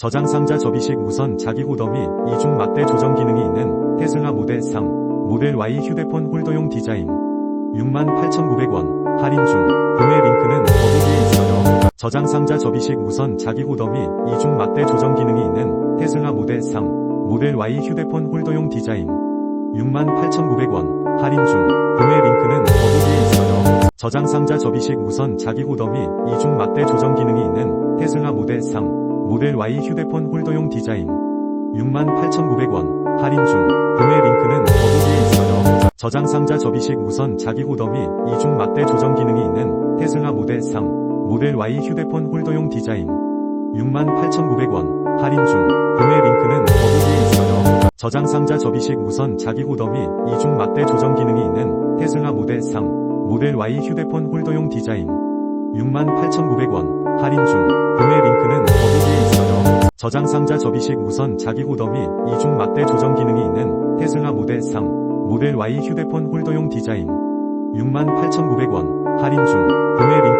저장 상자 접이식 무선 자기 호더미 이중 막대 조정 기능이 있는 테슬라 모델 3, 모델 Y 휴대폰 홀더용 디자인. 68,900원 할인 중 구매 링크는 더보기에 있어요. 저장 상자 접이식 무선 자기 호더미 이중 막대 조정 기능이 있는 테슬라 모델 3, 모델 Y 휴대폰 홀더용 디자인. 68,900원 할인 중 구매 링크는 더보기에 있어요. 저장 상자 접이식 무선 자기 호더미 이중 막대 조정 기능이 있는 테슬라 모델 3, 모델 Y 휴대폰 홀더용 디자인. 68,900원 할인 중 구매 링크는 더보기에 있어요. 저장 상자 접이식 무선 자기 호더미 이중 막대 조정 기능이 있는 테슬라 모델 3, 모델 Y 휴대폰 홀더용 디자인. 68,900원 할인 중 구매 링크는 더보기에 있어요. 저장 상자 접이식 무선 자기 호더미 이중 막대 조정 기능이 있는 테슬라 모델 3, 모델 Y 휴대폰 홀더용 디자인. 68,900원 할인 중 구매 있어요. 저장 상자 접이식 무선 자기 호더미 이중 막대 조정 기능이 있는 테슬라 모델 3, 모델 Y 휴대폰 홀더용 디자인. 68,900원 할인 중 구매 링크는